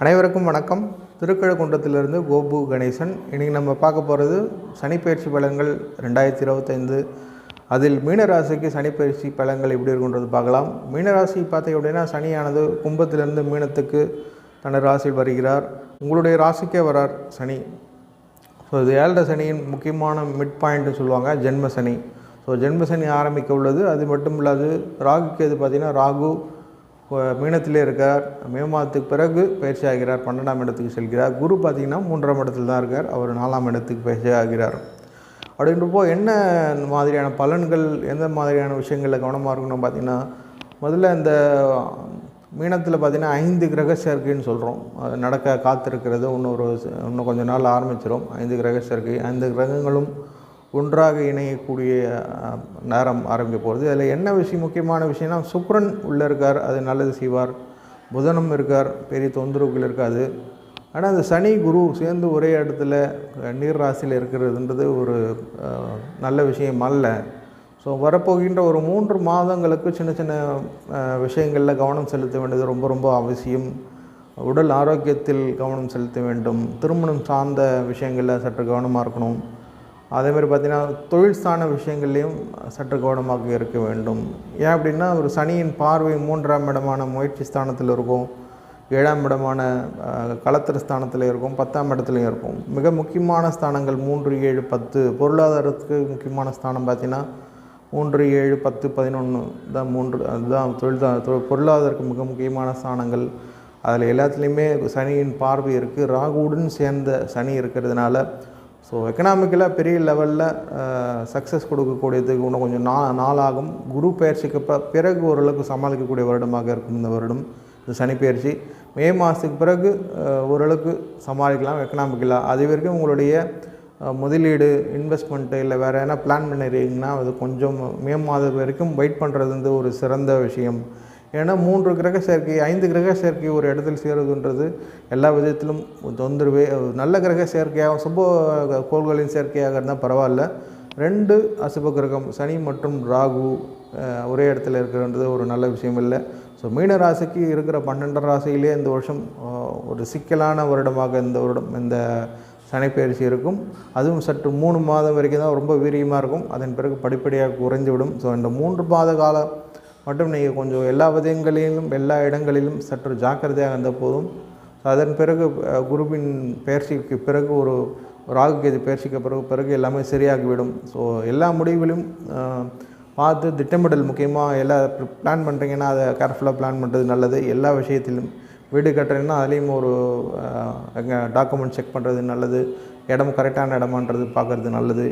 அனைவருக்கும் வணக்கம். திருக்கழுக்குன்றத்திலிருந்து கோபு கணேசன். இன்றைக்கி நம்ம பார்க்க போகிறது சனிப்பயிற்சி பலன்கள் ரெண்டாயிரத்தி இருபத்தைந்து. அதில் மீனராசிக்கு சனிப்பயிற்சி பலன்கள் எப்படி இருக்குன்றது பார்க்கலாம். மீனராசி பார்த்தீங்க அப்படின்னா சனியானது கும்பத்திலிருந்து மீனத்துக்கு தனது ராசியில் வருகிறார். உங்களுடைய ராசிக்கே வரார் சனி. ஸோ இது ஏழரை சனியின் முக்கியமான மிட் பாயிண்ட்னு சொல்லுவாங்க ஜென்ம சனி. ஸோ ஜென்ம சனி ஆரம்பிக்க உள்ளது. அது மட்டும் இல்லாது ராகுக்கு எது பார்த்திங்கன்னா ராகு மீனத்திலே இருக்கார். மே மாதத்துக்கு பிறகு பயிற்சி ஆகிறார் பன்னெண்டாம் இடத்துக்கு செல்கிறார். குரு பார்த்திங்கன்னா மூன்றாம் இடத்துல தான் இருக்கார். அவர் நாலாம் இடத்துக்கு பயிற்சி ஆகிறார் அப்படின்றப்போ என்ன மாதிரியான பலன்கள் எந்த மாதிரியான விஷயங்களில் கவனமாக இருக்கணும் பார்த்திங்கன்னா முதல்ல இந்த மீனத்தில் பார்த்திங்கன்னா ஐந்து கிரக சேர்க்கைன்னு சொல்கிறோம் அது நடக்க காத்திருக்கிறது. இன்னொரு இன்னும் கொஞ்ச நாள் ஆரம்பிச்சிடும் ஐந்து கிரக சேர்க்கை. ஐந்து கிரகங்களும் ஒன்றாக இணையக்கூடிய நேரம் ஆரம்பிக்க போகிறது அதில் என்ன விஷயம் முக்கியமான விஷயம்னா சுக்ரன் உள்ளே இருக்கார் அது நல்லது செய்வார். புதனும் இருக்கார் பெரிய தொந்தரவுகள் இருக்காது. ஆனால் அந்த சனி குரு சேர்ந்து ஒரே இடத்துல நீர் ராசியில் இருக்கிறதுன்றது ஒரு நல்ல விஷயம் அல்ல. ஸோ வரப்போகின்ற ஒரு மூன்று மாதங்களுக்கு சின்ன சின்ன விஷயங்களில் கவனம் செலுத்த வேண்டியது ரொம்ப ரொம்ப அவசியம். உடல் ஆரோக்கியத்தில் கவனம் செலுத்த வேண்டும். திருமணம் சார்ந்த விஷயங்களில் சற்று கவனமாக இருக்கணும். அதே மாதிரி பார்த்திங்கன்னா தொழில் சார்ந்த விஷயங்கள்லையும் சற்று கவனமாக இருக்க வேண்டும். ஏன் அப்படின்னா ஒரு சனியின் பார்வை மூன்றாம் இடமான முயற்சி ஸ்தானத்தில் இருக்கும். ஏழாம் இடமான களத்திர ஸ்தானத்தில் இருக்கும். பத்தாம் இடத்துலையும் இருக்கும். மிக முக்கியமான ஸ்தானங்கள் மூன்று ஏழு பத்து. பொருளாதாரத்துக்கு முக்கியமான ஸ்தானம் பார்த்திங்கன்னா மூன்று ஏழு பத்து பதினொன்று தான் மூன்று அதுதான் தொழில் தான் பொருளாதாரத்துக்கு மிக முக்கியமான ஸ்தானங்கள். அதில் எல்லாத்துலேயுமே சனியின் பார்வை இருக்குது ராகுவுடன் சேர்ந்த சனி இருக்கிறதுனால ஸோ எக்கனாமிக்கலாக பெரிய லெவலில் சக்ஸஸ் கொடுக்கக்கூடியதுக்கு இன்னும் கொஞ்சம் நா நாளாகும். குரு பயிற்சிக்கு ப பிறகு ஓரளவுக்கு சமாளிக்கக்கூடிய வருடமாக இருக்கும் இந்த வருடம் இந்த சனி பயிற்சி. மே மாதத்துக்கு பிறகு ஓரளவுக்கு சமாளிக்கலாம் எக்கனாமிக்கலாக அது வரைக்கும் உங்களுடைய முதலீடு இன்வெஸ்ட்மெண்ட்டு இல்லை வேறு எதனா பிளான் பண்ணிடுறீங்கன்னா அது கொஞ்சம் மே மாதம் வரைக்கும் வெயிட் பண்ணுறது வந்து ஒரு சிறந்த விஷயம். ஏன்னா மூன்று கிரக சேர்க்கை ஐந்து கிரக சேர்க்கை ஒரு இடத்தில் சேருதுன்றது எல்லா விதத்திலும் தொந்தரவே நல்ல கிரக சேர்க்கையாக சுப கோள்களின் சேர்க்கையாக இருந்தால் பரவாயில்ல. ரெண்டு அசுப கிரகம் சனி மற்றும் ராகு ஒரே இடத்துல இருக்கிறன்றது ஒரு நல்ல விஷயம் இல்லை. ஸோ மீன ராசிக்கு இருக்கிற பன்னெண்டு ராசியிலே இந்த வருஷம் ஒரு சிக்கலான வருடமாக இந்த வருடம் இந்த சனிப்பயிற்சி இருக்கும். அதுவும் சற்று மூணு மாதம் வரைக்கும் தான் ரொம்ப வீரியமாக இருக்கும். அதன் பிறகு படிப்படியாக குறைந்துவிடும். ஸோ இந்த மூன்று மாத காலம் மட்டும் நீங்கள் கொஞ்சம் எல்லா விதங்களிலும் எல்லா இடங்களிலும் சற்று ஜாக்கிரதையாக இருந்த போதும். ஸோ அதன் பிறகு குருவின் பயிற்சிக்கு பிறகு ஒரு ராகு கேது பயிற்சிக்கு பிறகு பிறகு எல்லாமே சரியாகிவிடும். ஸோ எல்லா முடிவுகளையும் பார்த்து திட்டமிடல் முக்கியமாக எல்லா பிளான் பண்ணுறீங்கன்னா அதை கேர்ஃபுல்லாக பிளான் பண்ணுறது நல்லது. எல்லா விஷயத்திலும் வீடு கட்டுறீங்கன்னா அதுலேயும் ஒரு எங்கே டாக்குமெண்ட் செக் பண்ணுறது நல்லது இடம் கரெக்டான இடமான்றது பார்க்குறது நல்லது.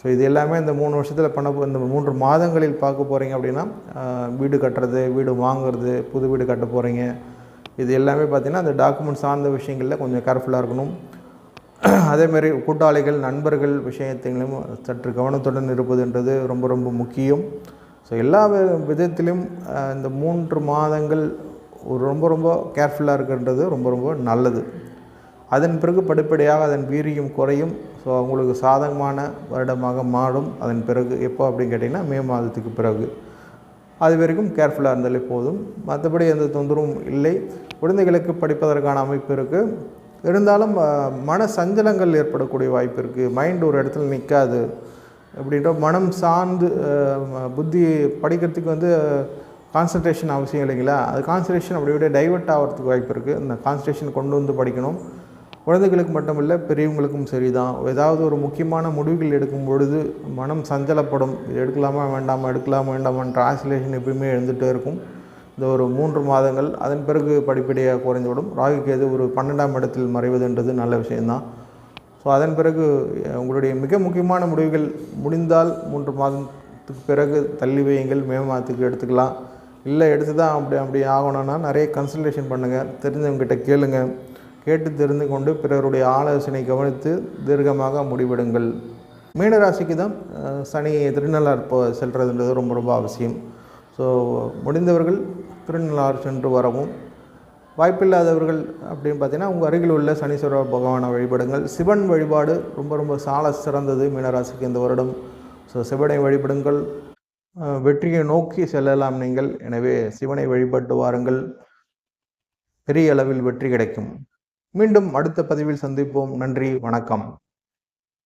ஸோ இது எல்லாமே இந்த மூணு வருஷத்தில் பண்ண இந்த மூன்று மாதங்களில் பார்க்க போகிறீங்க அப்படின்னா வீடு கட்டுறது வீடு வாங்குறது புது வீடு கட்ட போகிறீங்க இது எல்லாமே பார்த்திங்கன்னா அந்த டாக்குமெண்ட் சார்ந்த விஷயங்களில் கொஞ்சம் கேர்ஃபுல்லாக இருக்கணும். அதேமாரி கூட்டாளிகள் நண்பர்கள் விஷயத்திலும் சற்று கவனத்துடன் இருப்பதுன்றது ரொம்ப ரொம்ப முக்கியம். ஸோ எல்லா விதத்திலும் இந்த மூன்று மாதங்கள் ஒரு ரொம்ப ரொம்ப கேர்ஃபுல்லாக இருக்கின்றது ரொம்ப ரொம்ப நல்லது. அதன் பிறகு படிப்படியாக அதன் வீரியம் குறையும். ஸோ உங்களுக்கு சாதகமான வருடமாக மாறும். அதன் பிறகு எப்போ அப்படின்னு கேட்டிங்கன்னா மே மாதத்துக்கு பிறகு. அது வரைக்கும் கேர்ஃபுல்லாக இருந்தாலே போதும். மற்றபடி எந்த தொந்தரவும் இல்லை. குழந்தைகளுக்கு படிப்பதற்கான அமைப்பு இருக்குது இருந்தாலும் மன சஞ்சலங்கள் ஏற்படக்கூடிய வாய்ப்பு இருக்குது மைண்ட் ஒரு இடத்துல நிற்காது அப்படின்ற மனம் சார்ந்து புத்தி படிக்கிறதுக்கு வந்து கான்சன்ட்ரேஷன் அவசியம் இல்லைங்களா? அது கான்சன்ட்ரேஷன் அப்படி விட டைவெர்ட் ஆகிறதுக்கு வாய்ப்பு இருக்குது அந்த கான்சன்ட்ரேஷன் கொண்டு வந்து படிக்கணும். குழந்தைகளுக்கு மட்டும் இல்லை பெரியவங்களுக்கும் சரிதான். ஏதாவது ஒரு முக்கியமான முடிவுகள் எடுக்கும் பொழுது மனம் சஞ்சலப்படும். இது எடுக்கலாமா வேண்டாமா எடுக்கலாமா வேண்டாமான்னு ட்ரான்ஸ்லேஷன் எப்பயுமே எழுந்துகிட்டே இருக்கும். இந்த ஒரு மூன்று மாதங்கள் அதன் பிறகு படிப்படியாக குறைந்துவிடும். ராகு கேது ஒரு பன்னெண்டாம் இடத்தில் மறைவதுன்றது நல்ல விஷயந்தான் ஸோ அதன் பிறகு உங்களுடைய மிக முக்கியமான முடிவுகள் முடிந்தால் மூன்று மாதத்துக்கு பிறகு தள்ளி வையுங்கள். மே மாதத்துக்கு எடுத்துக்கலாம். இல்லை எடுத்து தான் அப்படி அப்படி ஆகணும்னா நிறைய கன்சல்டேஷன் பண்ணுங்கள் தெரிஞ்சவங்ககிட்ட கேளுங்க. கேட்டு தெரிந்து கொண்டு பிறருடைய ஆலோசனை கவனித்து தீர்க்கமாக முடிவெடுங்கள். மீனராசிக்கு தான் சனி திருநள்ளார் இப்போ செல்கிறதுன்றது ரொம்ப ரொம்ப அவசியம். ஸோ முடிந்தவர்கள் திருநள்ளார் சென்று வரவும் வாய்ப்பில்லாதவர்கள் அப்படின்னு பார்த்தீங்கன்னா உங்கள் அருகில் உள்ள சனீஸ்வர பகவானை வழிபடுங்கள். சிவன் வழிபாடு ரொம்ப ரொம்ப சால சிறந்தது மீனராசிக்கு இந்த வருடம். ஸோ சிவனை வழிபடுங்கள். வெற்றியை நோக்கி செல்லலாம் நீங்கள். எனவே சிவனை வழிபட்டு வாருங்கள். பெரிய அளவில் வெற்றி கிடைக்கும். மீண்டும் அடுத்த பதிவில் சந்திப்போம். நன்றி. வணக்கம்.